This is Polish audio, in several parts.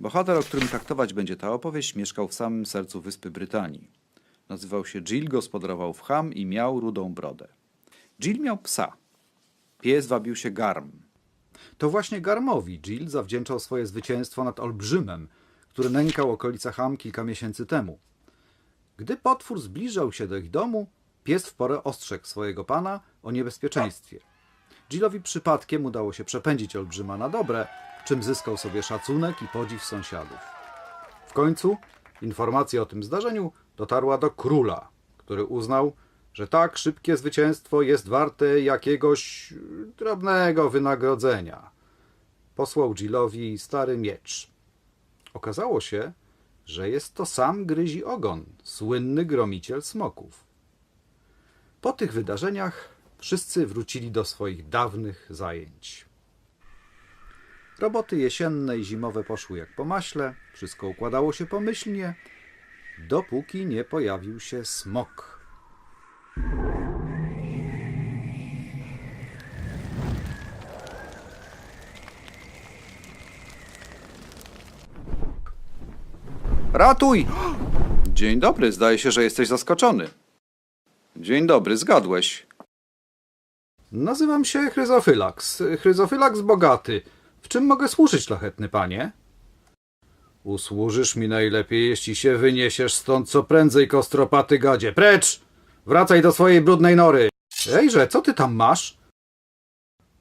Bohater, o którym traktować będzie ta opowieść, mieszkał w samym sercu wyspy Brytanii. Nazywał się Jill, gospodarował w Ham i miał rudą brodę. Jill miał psa. Pies wabił się Garm. To właśnie Garmowi Jill zawdzięczał swoje zwycięstwo nad olbrzymem, który nękał okolice Ham kilka miesięcy temu. Gdy potwór zbliżał się do ich domu, pies w porę ostrzegł swojego pana o niebezpieczeństwie. Jillowi przypadkiem udało się przepędzić olbrzyma na dobre, czym zyskał sobie szacunek i podziw sąsiadów. W końcu informacja o tym zdarzeniu dotarła do króla, który uznał, że tak szybkie zwycięstwo jest warte jakiegoś drobnego wynagrodzenia. Posłał Jillowi stary miecz. Okazało się, że jest to sam Gryzi Ogon, słynny gromiciel smoków. Po tych wydarzeniach wszyscy wrócili do swoich dawnych zajęć. Roboty jesienne i zimowe poszły jak po maśle, wszystko układało się pomyślnie, dopóki nie pojawił się smok. Ratuj! Dzień dobry, zdaje się, że jesteś zaskoczony. Dzień dobry, zgadłeś. Nazywam się Chryzofylaks. Chryzofylaks bogaty. W czym mogę służyć, szlachetny panie? Usłużysz mi najlepiej, jeśli się wyniesiesz stąd co prędzej, kostropaty gadzie. Precz! Wracaj do swojej brudnej nory. Ejże, co ty tam masz?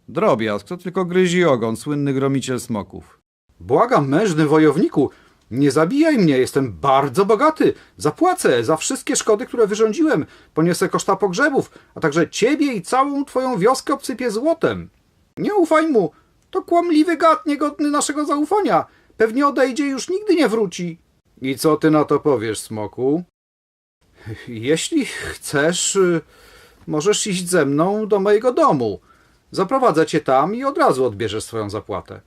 Drobiazg, to tylko gryzi ogon, słynny gromiciel smoków. Błagam, mężny wojowniku, nie zabijaj mnie, jestem bardzo bogaty. Zapłacę za wszystkie szkody, które wyrządziłem. Poniosę koszta pogrzebów, a także ciebie i całą twoją wioskę obsypię złotem. Nie ufaj mu, to kłamliwy gad niegodny naszego zaufania. Pewnie odejdzie i już nigdy nie wróci. I co ty na to powiesz, smoku? Jeśli chcesz, y, możesz iść ze mną do mojego domu. Zaprowadzę cię tam i od razu odbierzesz swoją zapłatę.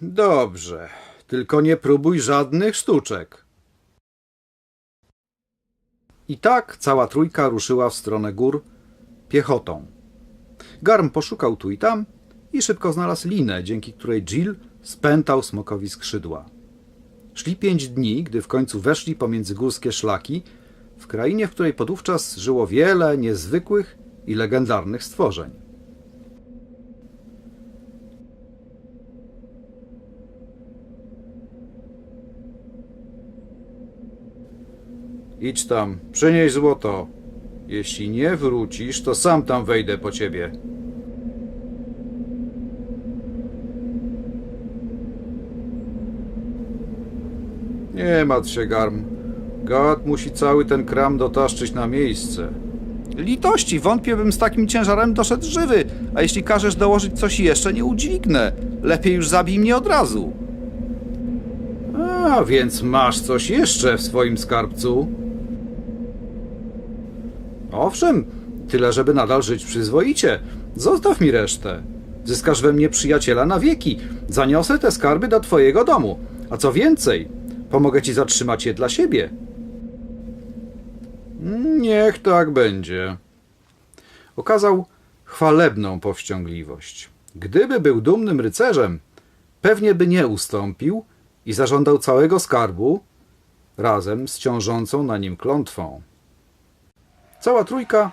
Dobrze, tylko nie próbuj żadnych sztuczek. I tak cała trójka ruszyła w stronę gór piechotą. Garm poszukał tu i tam i szybko znalazł linę, dzięki której Jill spętał smokowi skrzydła. Szli pięć dni, gdy w końcu weszli pomiędzy górskie szlaki, w krainie, w której podówczas żyło wiele niezwykłych i legendarnych stworzeń. Idź tam, przynieś złoto. Jeśli nie wrócisz, to sam tam wejdę po ciebie. Nie martw się, Garm. Gad musi cały ten kram dotaszczyć na miejsce. Litości, wątpię bym z takim ciężarem doszedł żywy, a jeśli każesz dołożyć coś jeszcze, nie udźwignę. Lepiej już zabij mnie od razu. A, więc masz coś jeszcze w swoim skarbcu? Owszem, tyle, żeby nadal żyć przyzwoicie. Zostaw mi resztę. Zyskasz we mnie przyjaciela na wieki. Zaniosę te skarby do twojego domu. A co więcej, pomogę ci zatrzymać je dla siebie. Niech tak będzie. Okazał chwalebną powściągliwość. Gdyby był dumnym rycerzem, pewnie by nie ustąpił i zażądał całego skarbu razem z ciążącą na nim klątwą. Cała trójka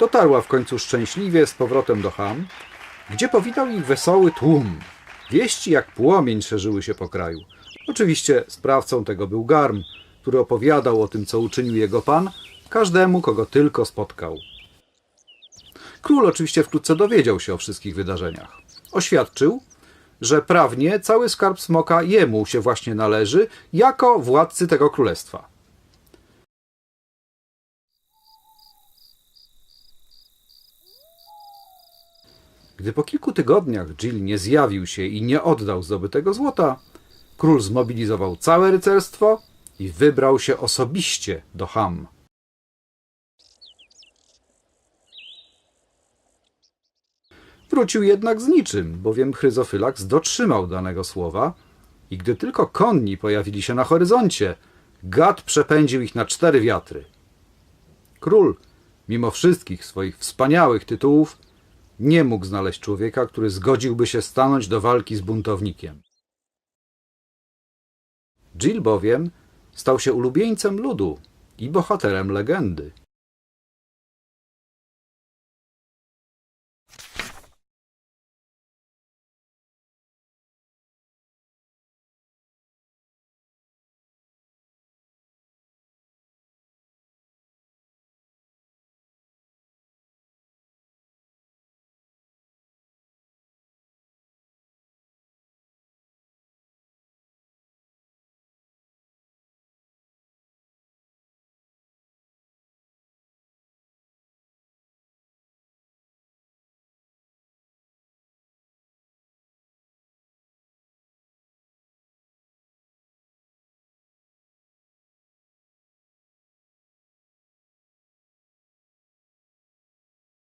dotarła w końcu szczęśliwie z powrotem do Ham, gdzie powitał ich wesoły tłum. Wieści jak płomień szerzyły się po kraju. Oczywiście sprawcą tego był Garm, który opowiadał o tym, co uczynił jego pan, każdemu, kogo tylko spotkał. Król oczywiście wkrótce dowiedział się o wszystkich wydarzeniach. Oświadczył, że prawnie cały skarb smoka jemu się właśnie należy, jako władcy tego królestwa. Gdy po kilku tygodniach Jill nie zjawił się i nie oddał zdobytego złota, król zmobilizował całe rycerstwo i wybrał się osobiście do Ham. Wrócił jednak z niczym, bowiem Chryzofylaks dotrzymał danego słowa i gdy tylko konni pojawili się na horyzoncie, gad przepędził ich na cztery wiatry. Król, mimo wszystkich swoich wspaniałych tytułów, nie mógł znaleźć człowieka, który zgodziłby się stanąć do walki z buntownikiem. Jill bowiem stał się ulubieńcem ludu i bohaterem legendy.